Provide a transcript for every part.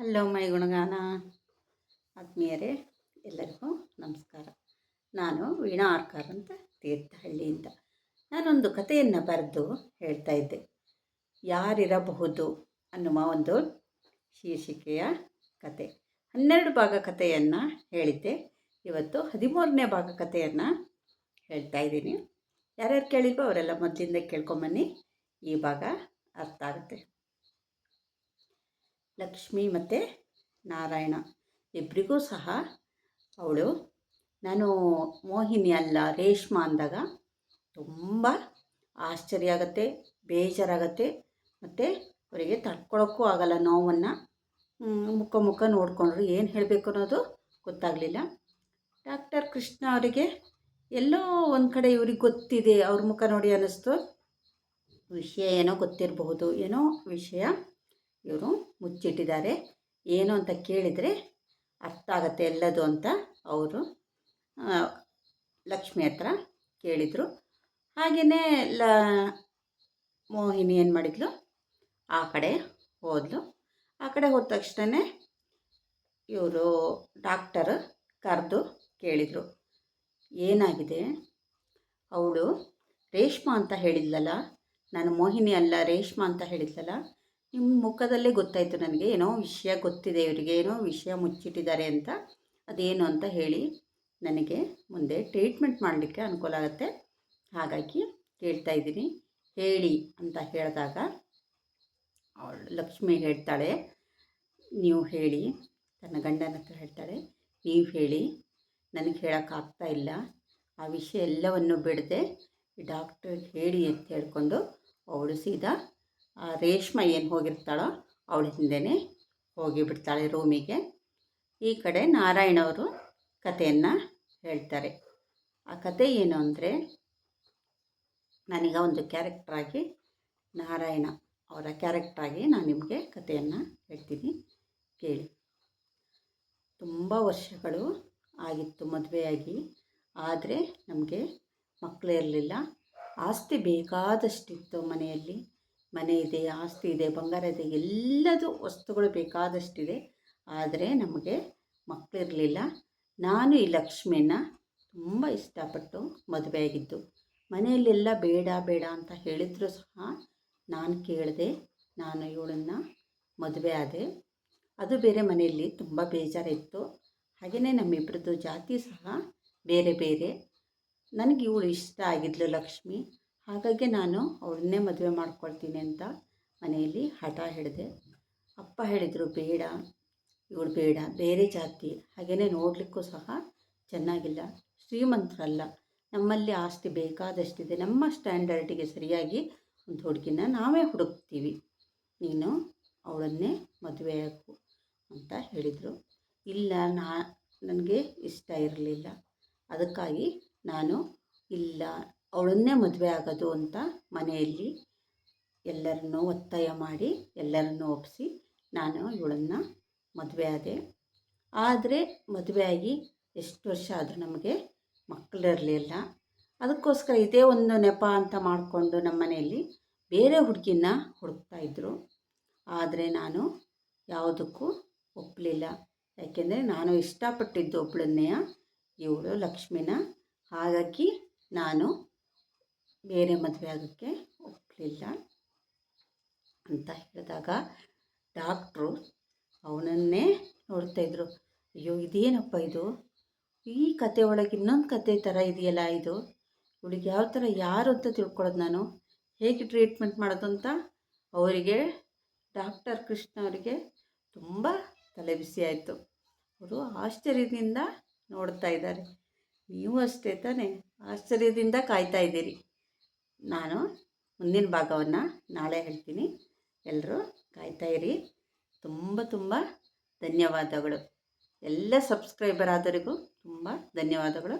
Hello my ಗುಣಗಾನ ಆತ್ಮೀಯರೇ, ಎಲ್ಲರಿಗೂ ನಮಸ್ಕಾರ. ನಾನು ವೀಣಾ ಆರ್ಕಾರ್ ಅಂತ, ತೀರ್ಥಹಳ್ಳಿಯಿಂದ. ನಾನೊಂದು ಕಥೆಯನ್ನು ಬರೆದು ಹೇಳ್ತಾ ಇದ್ದೆ. ಯಾರಿರಬಹುದು ಅನ್ನುವ ಒಂದು ಶೀರ್ಷಿಕೆಯ ಕತೆ. ಹನ್ನೆರಡು ಭಾಗ ಕಥೆಯನ್ನು ಹೇಳಿದ್ದೆ. ಇವತ್ತು ಹದಿಮೂರನೇ ಭಾಗ ಕಥೆಯನ್ನು ಹೇಳ್ತಾ ಇದ್ದೀನಿ. ಯಾರ್ಯಾರು ಕೇಳಿಲ್ವೋ ಅವರೆಲ್ಲ ಮೊದಲಿಂದ ಕೇಳ್ಕೊಂಬನ್ನಿ ಈ ಭಾಗ ಅರ್ಥ ಆಗುತ್ತೆ. ಲಕ್ಷ್ಮಿ ಮತ್ತು ನಾರಾಯಣ. ಇಬ್ಬರಿಗೂ ಸಹ ಅವಳು. ನಾನು ಮೋಹಿನಿ ಅಲ್ಲ, ರೇಷ್ಮಾ ಅಂದಾಗ ತುಂಬ ಆಶ್ಚರ್ಯ ಆಗುತ್ತೆ ಬೇಜಾರಾಗತ್ತೆ, ಮತ್ತು ಅವರಿಗೆ ತಡ್ಕೊಳಕ್ಕೂ ಆಗಲ್ಲ ನೋವನ್ನು. ಮುಖ ಮುಖ ನೋಡಿಕೊಂಡ್ರು ಏನು ಹೇಳಬೇಕು ಅನ್ನೋದು ಗೊತ್ತಾಗಲಿಲ್ಲ. ಡಾಕ್ಟರ್ ಕೃಷ್ಣ ಅವರಿಗೆ ಎಲ್ಲೋ ಒಂದು ಕಡೆ ಇವ್ರಿಗೆ ಗೊತ್ತಿದೆ, ಅವ್ರ ಮುಖ ನೋಡಿ ಅನ್ನಿಸ್ತು. ವಿಷಯ ಏನೋ ಗೊತ್ತಿರಬಹುದು, ಏನೋ ವಿಷಯ. ಇವರು ಮುಚ್ಚಿಟ್ಟಿದ್ದಾರೆ. ಏನು ಅಂತ ಕೇಳಿದರೆ ಅರ್ಥ ಆಗತ್ತೆ ಎಲ್ಲದು ಅಂತ ಅವರು ಲಕ್ಷ್ಮಿ ಹತ್ರ ಕೇಳಿದರು. ಹಾಗೆಯೇ ಲ, ಮೋಹಿನಿ ಏನು ಮಾಡಿದ್ಲು? ಆ ಕಡೆ ಹೋದ್ಲು. ಆ ಕಡೆ ಹೋದ ತಕ್ಷಣ ಇವರು ಡಾಕ್ಟರ್ ಕರೆದು ಕೇಳಿದರು. ಏನಾಗಿದೆ? ಅವಳು ರೇಷ್ಮಾ ಅಂತ ಹೇಳಿದ್ಲಲ್ಲ? ನಾನು ಮೋಹಿನಿ ಅಲ್ಲ, ರೇಷ್ಮಾ ಅಂತ ಹೇಳಿದ್ಲಲ್ಲ? ನಿಮ್ಮ ಮುಖದಲ್ಲೇ ಗೊತ್ತಾಯಿತು ನನಗೆ, ಏನೋ ವಿಷಯ ಗೊತ್ತಿದೆ ಇವರಿಗೆ, ಏನೋ ವಿಷಯ ಮುಚ್ಚಿಟ್ಟಿದ್ದಾರೆ ಅಂತ. ಅದೇನು ಅಂತ ಹೇಳಿ ನನಗೆ ಮುಂದೆ ಟ್ರೀಟ್ಮೆಂಟ್ ಮಾಡಲಿಕ್ಕೆ ಅನುಕೂಲ ಆಗುತ್ತೆ. ಹಾಗಾಗಿ ಕೇಳ್ತಾ ಇದ್ದೀನಿ. ಹೇಳಿ ಅಂತ ಹೇಳಿದಾಗ ಅವಳು ಲಕ್ಷ್ಮಿ ಹೇಳ್ತಾಳೆ, ನೀವು ಹೇಳಿ. ತನ್ನ ಗಂಡನ ಹತ್ರ ಹೇಳ್ತಾಳೆ, ನೀವು ಹೇಳಿ. ನನಗೆ ಹೇಳೋಕ್ಕಾಗ್ತಾ ಇಲ್ಲ. ಆ ವಿಷಯ ಎಲ್ಲವನ್ನು ಬಿಡದೆ ಡಾಕ್ಟರ್ ಹೇಳಿ ಅಂತ ಹೇಳ್ಕೊಂಡು ಅವಳು ಸೀದಾ ರೇಷ್ಮೆ ಏನು ಹೋಗಿರ್ತಾಳೋ ಅವಳ ಹಿಂದೆನೇ ಹೋಗಿಬಿಡ್ತಾಳೆ ರೂಮಿಗೆ. ಈ ಕಡೆ ನಾರಾಯಣವರು ಕಥೆಯನ್ನು ಹೇಳ್ತಾರೆ. ಆ ಕತೆ ಏನು ಅಂದರೆ, ನಾನೀಗ ಒಂದು ಕ್ಯಾರೆಕ್ಟ್ರಾಗಿ ನಾರಾಯಣ ಅವರ ಕ್ಯಾರೆಕ್ಟ್ರಾಗಿ ನಾನು ನಿಮಗೆ ಕಥೆಯನ್ನು ಹೇಳ್ತೀನಿ ಕೇಳಿ. ತುಂಬ ವರ್ಷಗಳು ಆಗಿತ್ತು ಮದುವೆಯಾಗಿ ಆದರೆ ನಮಗೆ ಮಕ್ಕಳೇ ಇರಲಿಲ್ಲ. ಆಸ್ತಿ ಬೇಕಾದಷ್ಟಿತ್ತು ಮನೆಯಲ್ಲಿ. ಮನೆ ಇದೆ, ಆಸ್ತಿ ಇದೆ, ಬಂಗಾರ ಇದೆ, ಎಲ್ಲದು ವಸ್ತುಗಳು ಬೇಕಾದಷ್ಟಿದೆ. ಆದರೆ ನಮಗೆ ಮಕ್ಕಳಿರಲಿಲ್ಲ ನಾನು ಈ ಲಕ್ಷ್ಮಿಯನ್ನು ತುಂಬ ಇಷ್ಟಪಟ್ಟು ಮದುವೆಯಾಗಿದ್ದು. ಮನೆಯಲ್ಲೆಲ್ಲ ಬೇಡ ಬೇಡ ಅಂತ ಹೇಳಿದ್ರು ಸಹ ನಾನು ಕೇಳಿದೆ, ನಾನು ಇವಳನ್ನು ಮದುವೆ ಆದೆ. ಅದು ಬೇರೆ ಮನೆಯಲ್ಲಿ ತುಂಬ ಬೇಜಾರಿತ್ತು. ಹಾಗೆಯೇ ನಮ್ಮಿಬ್ಬರದ್ದು ಜಾತಿ ಸಹ ಬೇರೆ ಬೇರೆ. ನನಗೆ ಇವಳು ಇಷ್ಟ ಆಗಿದ್ಲು ಲಕ್ಷ್ಮಿ. ಹಾಗಾಗಿ ನಾನು ಅವ್ರನ್ನೇ ಮದುವೆ ಮಾಡ್ಕೊಳ್ತೀನಿ ಅಂತ ಮನೆಯಲ್ಲಿ ಹಠ ಹಿಡಿದೆ ಅಪ್ಪ ಹೇಳಿದರು, ಬೇಡ, ಇವಳು ಬೇಡ, ಬೇರೆ ಜಾತಿ ಹಾಗೆಯೇ ನೋಡಲಿಕ್ಕೂ ಸಹ ಚೆನ್ನಾಗಿಲ್ಲ, ಶ್ರೀಮಂತರಲ್ಲ, ನಮ್ಮಲ್ಲಿ ಆಸ್ತಿ ಬೇಕಾದಷ್ಟಿದೆ, ನಮ್ಮ ಸ್ಟ್ಯಾಂಡರ್ಡಿಗೆ ಸರಿಯಾಗಿ ಒಂದು ಹುಡುಗಿನ ನಾವೇ ಹುಡುಕ್ತೀವಿ, ನೀನು ಅವಳನ್ನೇ ಮದುವೆ ಮದುವೆಯಾಗು ಅಂತ ಹೇಳಿದರು. ಇಲ್ಲ, ನಾ, ನನಗೆ ಇಷ್ಟ ಇರಲಿಲ್ಲ. ಅದಕ್ಕಾಗಿ ನಾನು, ಇಲ್ಲ ಅವಳನ್ನೇ ಮದುವೆ ಆಗೋದು ಅಂತ ಮನೆಯಲ್ಲಿ ಎಲ್ಲರನ್ನೂ ಒತ್ತಾಯ ಮಾಡಿ, ಎಲ್ಲರನ್ನೂ ಒಪ್ಪಿಸಿ ನಾನು ಇವಳನ್ನು ಮದುವೆ ಆದೆ. ಆದರೆ ಮದುವೆಯಾಗಿ ಎಷ್ಟು ವರ್ಷ ಆದರೂ ನಮಗೆ ಮಕ್ಕಳಿರಲಿಲ್ಲ ಅದಕ್ಕೋಸ್ಕರ ಇದೇ ಒಂದು ನೆಪ ಅಂತ ಮಾಡಿಕೊಂಡು ನಮ್ಮ ಮನೆಯಲ್ಲಿ ಬೇರೆ ಹುಡುಗಿನ ಹುಡುಕ್ತಾಯಿದ್ರು ಆದರೆ ನಾನು ಯಾವುದಕ್ಕೂ ಒಪ್ಪಲಿಲ್ಲ ಯಾಕೆಂದರೆ ನಾನು ಇಷ್ಟಪಟ್ಟಿದ್ದು ಒಬ್ಬಳನ್ನೇ ಇವಳು ಲಕ್ಷ್ಮಿನ? ಹಾಗಾಗಿ ನಾನು ಬೇರೆ ಮದುವೆ ಆಗೋಕ್ಕೆ ಒಪ್ಪಲಿಲ್ಲ ಅಂತ ಹೇಳಿದಾಗ ಡಾಕ್ಟ್ರು ಅವನನ್ನೇ ನೋಡ್ತಾಯಿದ್ರು ಅಯ್ಯೋ, ಇದೇನಪ್ಪ ಇದು? ಈ ಕತೆ ಒಳಗೆ ಇನ್ನೊಂದು ಕತೆ ಥರ ಇದೆಯಲ್ಲ ಇದು? ಇವಳಿಗೆ ಯಾವ ಥರ, ಯಾರು ಅಂತ ತಿಳ್ಕೊಳ್ಳೋದು ನಾನು? ಹೇಗೆ ಟ್ರೀಟ್ಮೆಂಟ್ ಮಾಡೋದು ಅಂತ ಅವರಿಗೆ, ಡಾಕ್ಟರ್ ಕೃಷ್ಣ ಅವರಿಗೆ ತುಂಬ ತಲೆ ಬಿಸಿ ಆಯಿತು. ಅವರು ಆಶ್ಚರ್ಯದಿಂದ ನೋಡ್ತಾ ಇದ್ದಾರೆ. ನೀವು ಅಷ್ಟೇ ತಾನೇ ಆಶ್ಚರ್ಯದಿಂದ ಕಾಯ್ತಾ ಇದ್ದೀರಿ. ನಾನು ಮುಂದಿನ ಭಾಗವನ್ನು ನಾಳೆ ಹೇಳ್ತೀನಿ. ಎಲ್ಲರೂ ಕಾಯ್ತಾಯಿರಿ ತುಂಬ ತುಂಬ ಧನ್ಯವಾದಗಳು. ಎಲ್ಲ ಸಬ್ಸ್ಕ್ರೈಬರ್ ಆದವರಿಗೂ ತುಂಬ ಧನ್ಯವಾದಗಳು.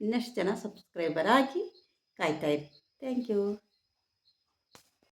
ಇನ್ನಷ್ಟು ಜನ ಸಬ್ಸ್ಕ್ರೈಬರ್ ಆಗಿ ಕಾಯ್ತಾಯಿರಿ ಥ್ಯಾಂಕ್ ಯು.